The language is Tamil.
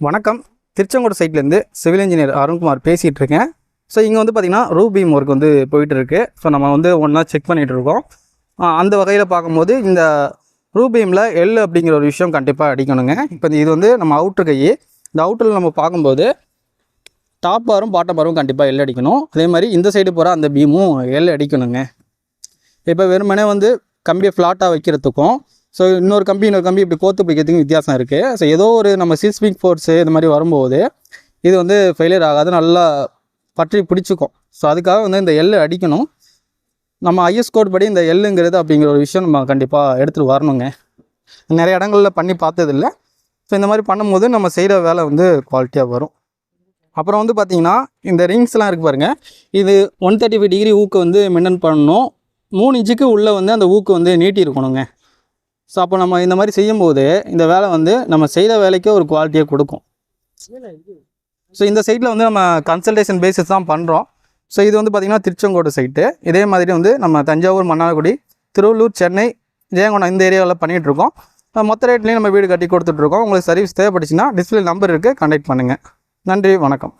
வணக்கம். திருச்செங்கோடு சைட்லேருந்து சிவில் இன்ஜினியர் அருண்குமார் பேசிகிட்டு இருக்கேன் ஸோ இங்கே வந்து பார்த்திங்கன்னா ரூபீம் ஒர்க் வந்து போயிட்டு இருக்கு ஸோ நம்ம வந்து ஒன்றா செக் பண்ணிகிட்டு இருக்கோம் அந்த வகையில் பார்க்கும்போது இந்த ரூபீமில் எல் அப்படிங்கிற ஒரு விஷயம் கண்டிப்பாக அடிக்கணுங்க. இப்போ இது வந்து நம்ம அவுட்ரு கை. இந்த அவுட்டரில் நம்ம பார்க்கும்போது டாப் பாரும் பாட்டம் பாரும் கண்டிப்பாக எல் அடிக்கணும். அதே மாதிரி இந்த சைடு போகிற அந்த பீமும் எல் அடிக்கணுங்க. இப்போ வெறுமனே வந்து கம்பியை ஃப்ளாட்டாக வைக்கிறதுக்கும் ஸோ இன்னொரு கம்பி இன்னொரு கம்பி இப்படி கோத்து பிடிக்கிறதுக்கும் வித்தியாசம் இருக்குது ஸோ ஏதோ ஒரு நம்ம சிஸ்மிக் ஃபோர்ஸு இந்த மாதிரி வரும்போது இது வந்து ஃபெயிலியர் ஆகாது நல்லா பற்றி பிடிச்சிக்கும். ஸோ அதுக்காக வந்து இந்த எல் அடிக்கணும். நம்ம ஐஎஸ் கோட் படி இந்த எல்லுங்கிறது அப்படிங்கிற ஒரு விஷயம் நம்ம கண்டிப்பாக எடுத்துகிட்டு வரணுங்க. நிறைய இடங்களில் பண்ணி பார்த்ததில்ல. ஸோ இந்த மாதிரி பண்ணும்போது நம்ம செய்கிற வேலை வந்து குவாலிட்டியாக வரும். அப்புறம் வந்து பார்த்திங்கன்னா இந்த ரிங்ஸ்லாம் இருக்குது பாருங்கள் இது ஒன் தேர்ட்டி ஃபைவ் டிகிரி ஊக்கு வந்து மெயின்டைன் பண்ணணும். மூணு இன்ச்சுக்கு உள்ளே வந்து அந்த ஊக்கு வந்து நீட்டி இருக்கணுங்க ஸோ அப்போ நம்ம இந்த மாதிரி செய்யும்போது இந்த வேலை வந்து நம்ம செய்கிற வேலைக்கே ஒரு குவாலிட்டியை கொடுக்கும். ஸோ இந்த சைட்டில் வந்து நம்ம கன்சல்டேஷன் பேசிஸ் தான் பண்ணுறோம் ஸோ இது வந்து பார்த்திங்கன்னா திருச்செங்கோடு சைட்டு இதே மாதிரி வந்து நம்ம தஞ்சாவூர் மன்னார்குடி திருவள்ளூர் சென்னை ஜெயங்கொண்டம் இந்த ஏரியாவில் பண்ணிகிட்ருக்கோம் மொத்த ரேட்லேயும் நம்ம வீடு கட்டி கொடுத்துட்ருக்கோம் உங்களுக்கு சர்வீஸ் தேவைப்பட்டுச்சுன்னா டிஸ்பிளே நம்பர் இருக்குது கான்டாக்ட் பண்ணுங்கள் நன்றி வணக்கம்.